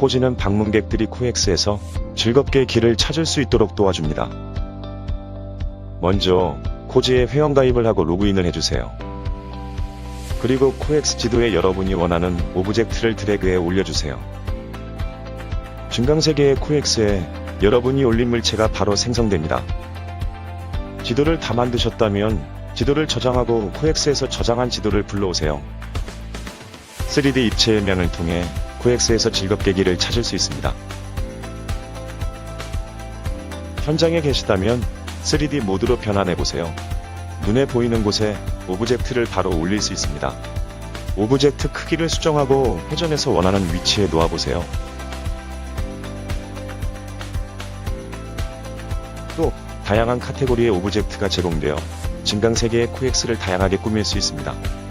코지는 방문객들이 코엑스에서 즐겁게 길을 찾을 수 있도록 도와줍니다. 먼저 코지에 회원가입을 하고 로그인을 해주세요. 그리고 코엑스 지도에 여러분이 원하는 오브젝트를 드래그해 올려주세요. 증강세계의 코엑스에 여러분이 올린 물체가 바로 생성됩니다. 지도를 다 만드셨다면 지도를 저장하고 코엑스에서 저장한 지도를 불러오세요. 3D 입체 면을 통해 코엑스에서 즐겁게 길을 찾을 수 있습니다. 현장에 계시다면 3D 모드로 변환해 보세요. 눈에 보이는 곳에 오브젝트를 바로 올릴 수 있습니다. 오브젝트 크기를 수정하고 회전해서 원하는 위치에 놓아 보세요. 또 다양한 카테고리의 오브젝트가 제공되어 진강세계의 코엑스를 다양하게 꾸밀 수 있습니다.